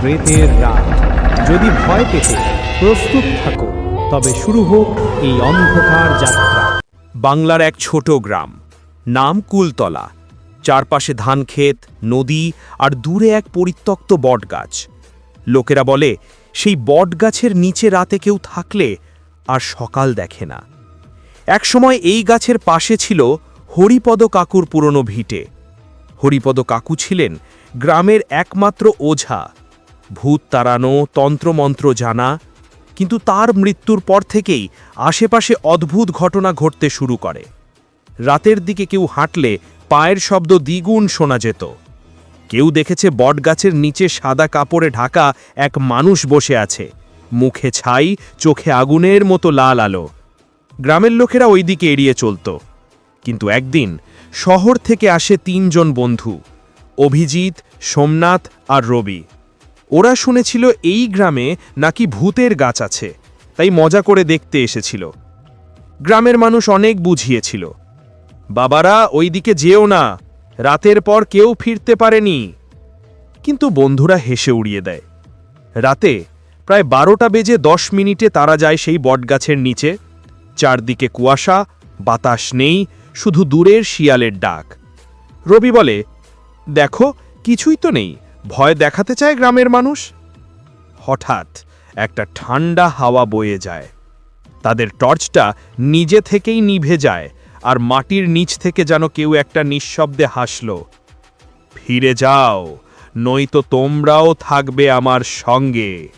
প্রেতের রাত। যদি ভয় পেতে প্রস্তুত থাকো, তবে শুরু হোক এই অন্ধকার যাত্রা। বাংলার এক ছোট গ্রাম, নাম কুলতলা। চারপাশে ধানক্ষেত নদী আর দূরে এক পরিত্যক্ত বটগাছ। লোকেরা বলে, সেই বটগাছের নিচে রাতে কেউ থাকলে আর সকাল দেখে না। একসময় এই গাছের পাশে ছিল হরিপদ কাকুর পুরনো ভিটে। হরিপদ কাকু ছিলেন গ্রামের একমাত্র ওঝা। ভূত তাড়ানো, তন্ত্রমন্ত্র জানা, কিন্তু তার মৃত্যুর পর থেকেই আশেপাশে অদ্ভুত ঘটনা ঘটতে শুরু করে। রাতের দিকে কেউ হাঁটলে পায়ের শব্দ দ্বিগুণ শোনা যেত। কেউ দেখেছে বটগাছের নিচে সাদা কাপড়ে ঢাকা এক মানুষ বসে আছে। মুখে ছাই, চোখে আগুনের মতো লাল আলো। গ্রামের লোকেরা ওই দিকে এড়িয়ে চলত। কিন্তু একদিন শহর থেকে আসে তিনজন বন্ধু, অভিজিৎ, সোমনাথ আর রবি। ওরা শুনেছিল এই গ্রামে নাকি ভূতের গাছ আছে, তাই মজা করে দেখতে এসেছিল। গ্রামের মানুষ অনেক বুঝিয়েছিল, বাবারা ওই দিকে যেও না, রাতের পর কেউ ফিরতে পারেনি। কিন্তু বন্ধুরা হেসে উড়িয়ে দেয়, রাতে প্রায় বারোটা বেজে দশ মিনিটে তারা যায় সেই বটগাছের নিচে, চারদিকে কুয়াশা, বাতাস নেই, শুধু দূরের শিয়ালের ডাক। রবি বলে, দেখো, কিছুই তো নেই ভয় দেখাতে চায় গ্রামের মানুষ? হঠাৎ একটা ঠান্ডা হাওয়া বয়ে যায়। তাদের টর্চটা নিজে থেকেই নিভে যায় আর মাটির নিচ থেকে যেন কেউ একটা নিঃশব্দে হাসল। ফিরে যাও, নয়তো তোমরাও থাকবে আমার সঙ্গে।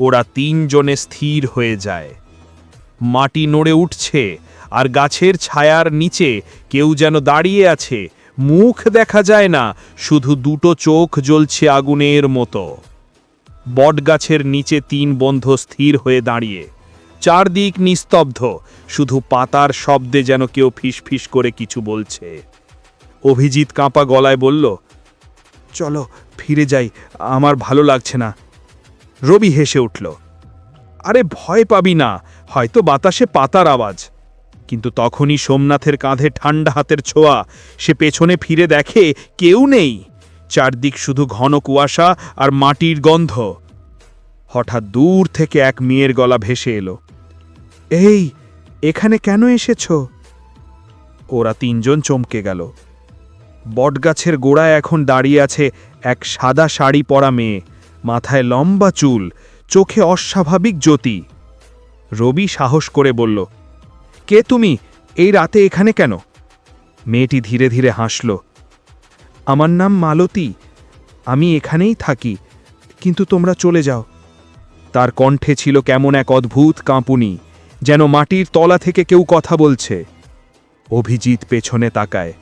ওরা তিনজনে স্থির হয়ে যায়। মাটি নড়ে উঠছে আর গাছের ছায়ার নিচে কেউ যেন দাঁড়িয়ে আছে মুখ দেখা যায় না, শুধু দুটো চোখ জ্বলছে আগুনের মতো। বটগাছের নিচে তিন বন্ধ স্থির হয়ে দাঁড়িয়ে। চারদিক নিস্তব্ধ, শুধু পাতার শব্দে যেন কেউ ফিসফিস করে কিছু বলছে। অভিজিৎ কাঁপা গলায় বলল, চলো, ফিরে যাই, আমার ভালো লাগছে না। রবি হেসে উঠল, আরে ভয় পাবি না, হয়তো বাতাসে পাতার আওয়াজ। কিন্তু তখনই সোমনাথের কাঁধে ঠান্ডা হাতের ছোঁয়া। সে পেছনে ফিরে দেখে কেউ নেই। চারদিক শুধু ঘন কুয়াশা আর মাটির গন্ধ। হঠাৎ দূর থেকে এক মেয়ের গলা ভেসে এলো। এই, এখানে কেন এসেছ? ওরা তিনজন চমকে গেল। বটগাছের গোড়ায় এখন দাঁড়িয়ে আছে এক সাদা শাড়ি পরা মেয়ে। মাথায় লম্বা চুল, চোখে অস্বাভাবিক জ্যোতি। রবি সাহস করে বলল কে তুমি? এই রাতে এখানে কেন? মেয়েটি ধীরে ধীরে হাসল। আমার নাম মালতী। আমি এখানেই থাকি, কিন্তু তোমরা চলে যাও। তার কণ্ঠে ছিল কেমন এক অদ্ভুত কাঁপুনি, যেন মাটির তলা থেকে কেউ কথা বলছে। অভিজিৎ পেছনে তাকায়,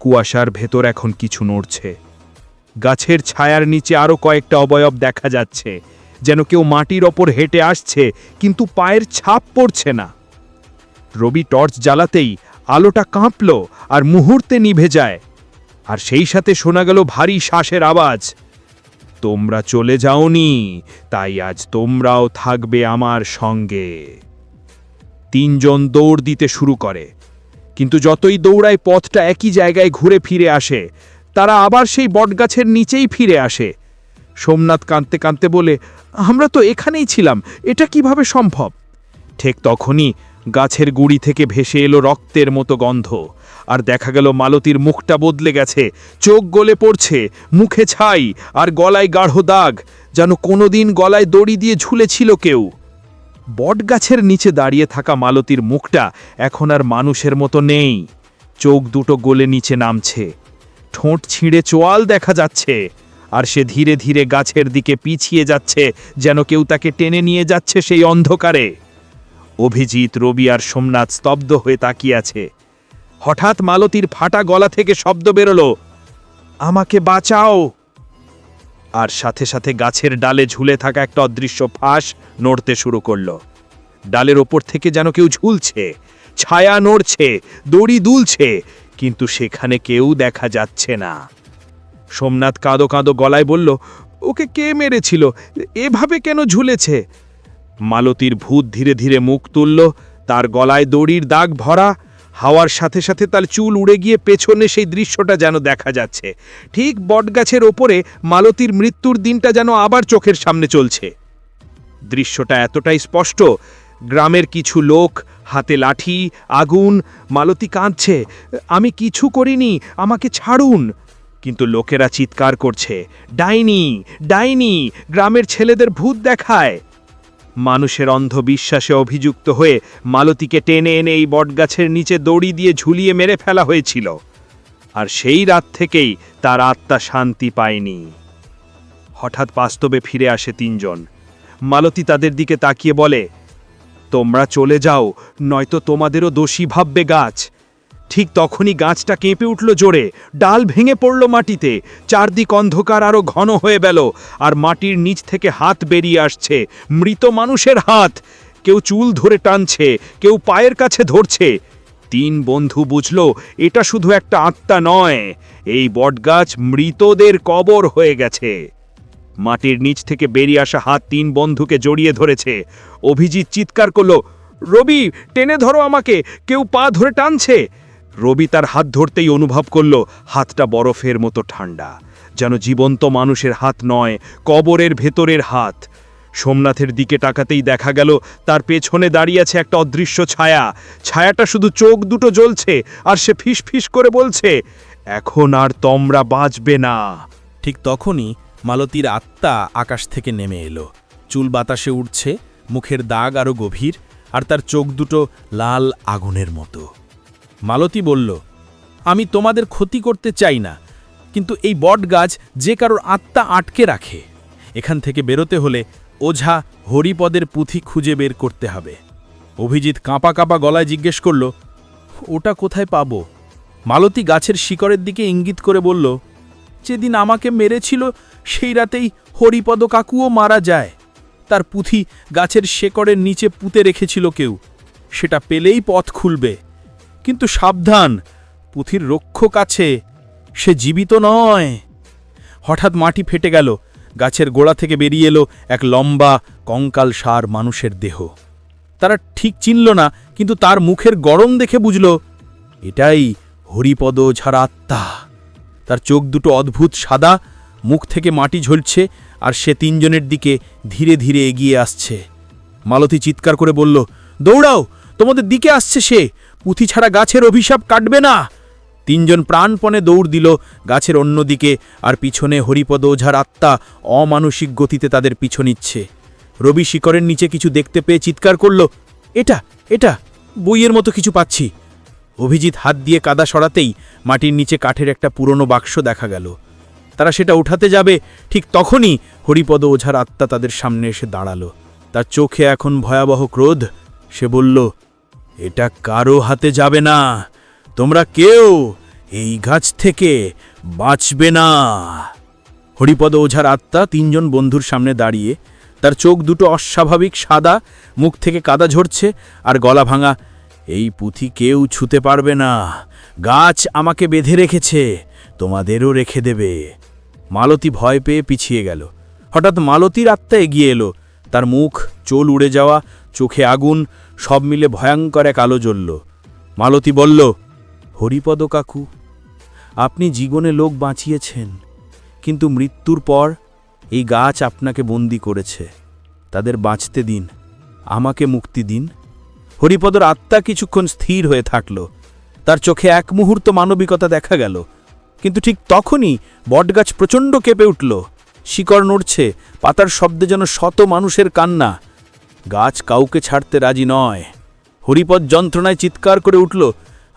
কুয়াশার ভেতর এখন কিছু নড়ছে। গাছের ছায়ার নিচে আরও কয়েকটা অবয়ব দেখা যাচ্ছে, যেন কেউ মাটির ওপর হেঁটে আসছে, কিন্তু পায়ের ছাপ পড়ছে না। রবি টর্চ জ্বালাতেই আলোটা কাঁপল আর মুহূর্তে নিভে যায়। আর সেই সাথে শোনা গেল ভারী শ্বাসের আওয়াজ। তোমরা চলে যাওনি, তাই আজ তোমরাও থাকবে আমার সঙ্গে। তিনজন দৌড় দিতে শুরু করে। কিন্তু যতই দৌড়ায় পথটা একই জায়গায় ঘুরে ফিরে আসে, তারা আবার সেই বটগাছের নিচেই ফিরে আসে। সোমনাথ কাঁদতে কাঁদতে বলে, আমরা তো এখানেই ছিলাম, এটা কীভাবে সম্ভব? ঠিক তখনই গাছের গুড়ি থেকে ভেসে এলো রক্তের মতো গন্ধ। আর দেখা গেল মালতীর মুখটা বদলে গেছে। চোখ গলে পড়ছে, মুখে ছাই, আর গলায় গাঢ় দাগ। যেন কোনোদিন গলায় দড়ি দিয়ে ঝুলেছিল কেউ। বটগাছের নিচে দাঁড়িয়ে থাকা মালতীর মুখটা এখন আর মানুষের মতো নেই। চোখ দুটো গলে নিচে নামছে। ঠোঁট ছিঁড়ে চোয়াল দেখা যাচ্ছে। আর সে ধীরে ধীরে গাছের দিকে পিছিয়ে যাচ্ছে, যেন কেউ তাকে টেনে নিয়ে যাচ্ছে সেই অন্ধকারে। অভিজিৎ, রবি আর সোমনাথ স্তব্ধ হয়ে তাকিয়ে আছে হঠাৎ মালতীর ফাটা গলা থেকে শব্দ বেরোলো, আমাকে বাঁচাও! আর সাথে সাথে গাছের ডালে ঝুলে থাকা একটা অদৃশ্য ফাঁস নড়তে শুরু করল। ডালের ওপর থেকে যেন কেউ ঝুলছে, ছায়া নড়ছে, দড়ি দুলছে, কিন্তু সেখানে কেউ দেখা যাচ্ছে না। সোমনাথ কাঁদো কাঁদো গলায় বলল, ওকে কে মেরেছিল? এভাবে কেন ঝুলেছে? মালতীর ভূত ধীরে ধীরে মুখ তুলল, তার গলায় দড়ির দাগ ভরা, হাওয়ার সাথে সাথে তার চুল উড়ে গিয়ে পেছনে সেই দৃশ্যটা যেন দেখা যাচ্ছে। ঠিক বটগাছের ওপরে মালতীর মৃত্যুর দিনটা যেন আবার চোখের সামনে চলছে। দৃশ্যটা এতটাই স্পষ্ট, গ্রামের কিছু লোক, হাতে লাঠি, আগুন, মালতী কাঁদছে, আমি কিছু করিনি, আমাকে ছাড়ুন। কিন্তু লোকেরা চিৎকার করছে, ডাইনি ডাইনি, গ্রামের ছেলেদের ভূত দেখায়। মানুষের অন্ধবিশ্বাসে অভিযুক্ত হয়ে মালতীকে টেনে এনে এই বটগাছের নিচে দড়ি দিয়ে ঝুলিয়ে মেরে ফেলা হয়েছিল। আর সেই রাত থেকেই তার আত্মা শান্তি পায়নি। হঠাৎ বাস্তবে ফিরে আসে তিনজন। মালতী তাদের দিকে তাকিয়ে বলে, তোমরা চলে যাও, নয়তো তোমাদেরও দোষী ভাববে গাছ। ঠিক তখনই গাছটা কেঁপে উঠল জোরে। ডাল ভেঙে পড়ল মাটিতে। চারদিক অন্ধকার আরও ঘন হয়ে গেল, আর মাটির নিচ থেকে হাত বেরিয়ে আসছে। মৃত মানুষের হাত! কেউ চুল ধরে টানছে, কেউ পায়ের কাছে ধরছে। তিন বন্ধু বুঝল, এটা শুধু একটা আত্মা নয়। এই বটগাছ মৃতদের কবর হয়ে গেছে। মাটির নিচ থেকে বেরিয়ে আসা হাত তিন বন্ধুকে জড়িয়ে ধরেছে। অভিজিৎ চিৎকার করল, রবি, টেনে ধরো আমাকে। কেউ পা ধরে টানছে। রবি তার হাত ধরতেই অনুভব করল, হাতটা বরফের মতো ঠান্ডা, যেন জীবন্ত মানুষের হাত নয়, কবরের ভেতরের হাত। সোমনাথের দিকে টাকাতেই দেখা গেল, তার পেছনে দাঁড়িয়ে আছে একটা অদৃশ্য ছায়া। ছায়াটা শুধু চোখ দুটো জ্বলছে, আর সে ফিস ফিস করে বলছে, এখন আর তোমরা বাঁচবে না। ঠিক তখনই মালতীর আত্মা আকাশ থেকে নেমে এলো। চুল বাতাসে উঠছে মুখের দাগ আরও গভীর, আর তার চোখ দুটো লাল আগুনের মতো। মালতী বলল, আমি তোমাদের ক্ষতি করতে চাই না, কিন্তু এই বট গাছ যে কারোর আত্মা আটকে রাখে। এখান থেকে বেরোতে হলে ওঝা হরিপদের পুঁথি খুঁজে বের করতে হবে। অভিজিৎ কাঁপা কাঁপা গলায় জিজ্ঞেস করল, ওটা কোথায় পাবো? মালতী গাছের শিকড়ের দিকে ইঙ্গিত করে বলল, যেদিন আমাকে মেরেছিল, সেই রাতেই হরিপদ কাকুও মারা যায়। তার পুঁথি গাছের শেকড়ের নিচে পুঁতে রেখেছিল কেউ। সেটা পেলেই পথ খুলবে। কিন্তু সাবধান, পুঁথির রক্ষক আছে, সে জীবিত নয়। হঠাৎ মাটি ফেটে গেল, গাছের গোড়া থেকে বেরিয়ে এলো এক লম্বা, কঙ্কাল সার মানুষের দেহ। তারা ঠিক চিনল না, কিন্তু তার মুখের গরম দেখে বুঝল, এটাই হরিপদ ছাড়া আত্মা। তার চোখ দুটো অদ্ভুত সাদা, মুখ থেকে মাটি ঝলছে আর সে তিনজনের দিকে ধীরে ধীরে এগিয়ে আসছে। মালতী চিৎকার করে বলল, দৌড়াও, তোমাদের দিকে আসছে সে। পুঁথি ছাড়া গাছের অভিশাপ কাটবে না। তিনজন প্রাণপণে দৌড় দিল গাছের অন্যদিকে, আর পিছনে হরিপদ ওঝার আত্মা অমানসিক গতিতে তাদের পিছু নিচ্ছে। রবি শিকরের নিচে কিছু দেখতে পেয়ে চিৎকার করল, এটা এটা, বইয়ের মতো কিছু পাচ্ছি। অভিজিৎ হাত দিয়ে কাদা সরাতেই মাটির নিচে কাঠের একটা পুরনো বাক্স দেখা গেল। তারা সেটা উঠাতে যাবে, ঠিক তখনই হরিপদ ওঝার আত্মা তাদের সামনে এসে দাঁড়াল। তার চোখে এখন ভয়াবহ ক্রোধ। সে বলল এটা কারও হাতে যাবে না। তোমরা কেউ এই গাছ থেকে বাঁচবে না। হরিপদ ওঝার আত্মা তিনজন বন্ধুর সামনে দাঁড়িয়ে তার চোখ দুটো অস্বাভাবিক, সাদা, মুখ থেকে কাদা ঝরছে আর গলা ভাঙা। এই পুঁথি কেউ ছুতে পারবে না। গাছ আমাকে বেঁধে রেখেছে, তোমাদেরও রেখে দেবে। মালতী ভয় পেয়ে পিছিয়ে গেল। হঠাৎ মালতীর আত্মা এগিয়ে এলো। তার মুখ, চোল উড়ে যাওয়া, চোখে আগুন সব মিলে ভয়ঙ্কর এক আলো জ্বলল। মালতী বলল, হরিপদ কাকু, আপনি জীবনে লোক বাঁচিয়েছেন, কিন্তু মৃত্যুর পর এই গাছ আপনাকে বন্দি করেছে। তাদের বাঁচতে দিন, আমাকে মুক্তি দিন। হরিপদর আত্মা কিছুক্ষণ স্থির হয়ে থাকল। তার চোখে এক মুহূর্ত মানবিকতা দেখা গেল। কিন্তু ঠিক তখনই বটগাছ প্রচণ্ড কেঁপে উঠল। শিকড় নড়ছে, পাতার শব্দে যেন শত মানুষের কান্না। গাছ কাউকে ছাড়তে রাজি নয়। হরিপদ যন্ত্রণায় চিৎকার করে উঠল,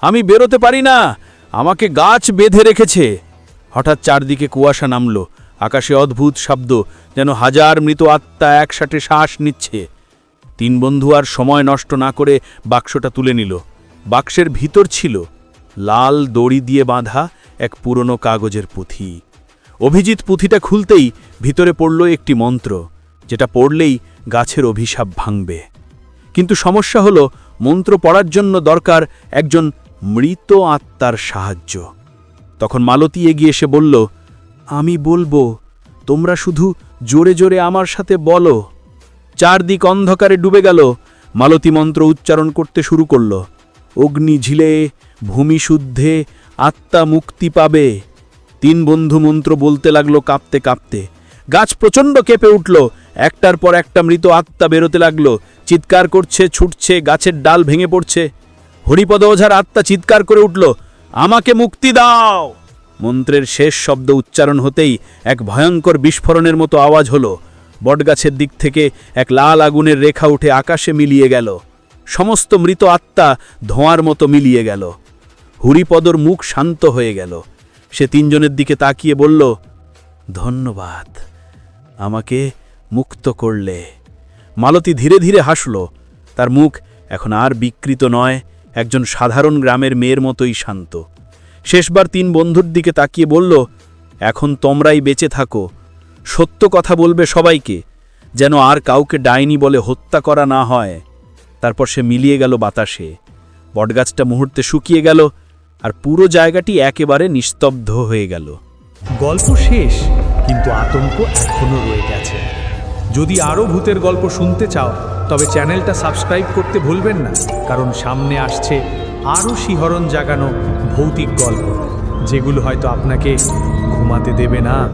আমি বেরোতে পারি না। আমাকে গাছ বেঁধে রেখেছে। হঠাৎ চারদিকে কুয়াশা নামল, আকাশে অদ্ভুত শব্দ, যেন হাজার মৃত আত্মা একসাথে শ্বাস নিচ্ছে। তিন বন্ধু আর সময় নষ্ট না করে বাক্সটা তুলে নিল। বাক্সের ভিতর ছিল লাল দড়ি দিয়ে বাঁধা এক পুরনো কাগজের পুঁথি। অভিজিৎ পুঁথিটা খুলতেই ভিতরে পড়ল একটি মন্ত্র, যেটা পড়লেই গাছের অভিশাপ ভাঙবে। কিন্তু সমস্যা হলো, মন্ত্র পড়ার জন্য দরকার একজন মৃত আত্মার সাহায্য। তখন মালতী এগিয়ে এসে বলল, আমি বলব, তোমরা শুধু জোরে জোরে আমার সাথে বলো। চারদিক অন্ধকারে ডুবে গেল। মালতী মন্ত্র উচ্চারণ করতে শুরু করল অগ্নিঝিলে ভূমি শুদ্ধে, আত্মা মুক্তি পাবে। তিন বন্ধু মন্ত্র বলতে লাগল কাঁপতে কাঁপতে। গাছ প্রচণ্ড কেঁপে উঠল একটার পর একটা মৃত আত্মা বেরোতে লাগল। চিৎকার করছে, ছুটছে, গাছের ডাল ভেঙে পড়ছে। হরিপদ ওঝার আত্মা চিৎকার করে উঠল, আমাকে মুক্তি দাও! মন্ত্রের শেষ শব্দ উচ্চারণ হতেই এক ভয়ঙ্কর বিস্ফোরণের মতো আওয়াজ হলো। বটগাছের দিক থেকে এক লাল আগুনের রেখা উঠে আকাশে মিলিয়ে গেল। সমস্ত মৃত আত্মা ধোঁয়ার মতো মিলিয়ে গেল। হরিপদর মুখ শান্ত হয়ে গেল। সে তিনজনের দিকে তাকিয়ে বলল, ধন্যবাদ। আমাকে মুক্ত করলে। মালতী ধীরে ধীরে হাসল। তার মুখ এখন আর বিকৃত নয়, একজন সাধারণ গ্রামের মেয়ের মতোই শান্ত। শেষবার তিন বন্ধুর দিকে তাকিয়ে বলল, এখন তোমরাই বেঁচে থাকো। সত্য কথা বলবে সবাইকে, যেন আর কাউকে ডাইনি বলে হত্যা করা না হয়। তারপর সে মিলিয়ে গেল বাতাসে। বটগাছটা মুহূর্তে শুকিয়ে গেল আর পুরো জায়গাটি একেবারে নিস্তব্ধ হয়ে গেল। গল্প শেষ, কিন্তু আতঙ্ক এখনও রয়ে গেছে। যদি আরও ভূতের গল্প শুনতে চাও, তবে চ্যানেলটা সাবস্ক্রাইব করতে ভুলবেন না, কারণ সামনে আসছে আরও শিহরণ জাগানো ভৌতিক গল্প, যেগুলো হয়তো আপনাকে ঘুমাতে দেবে না।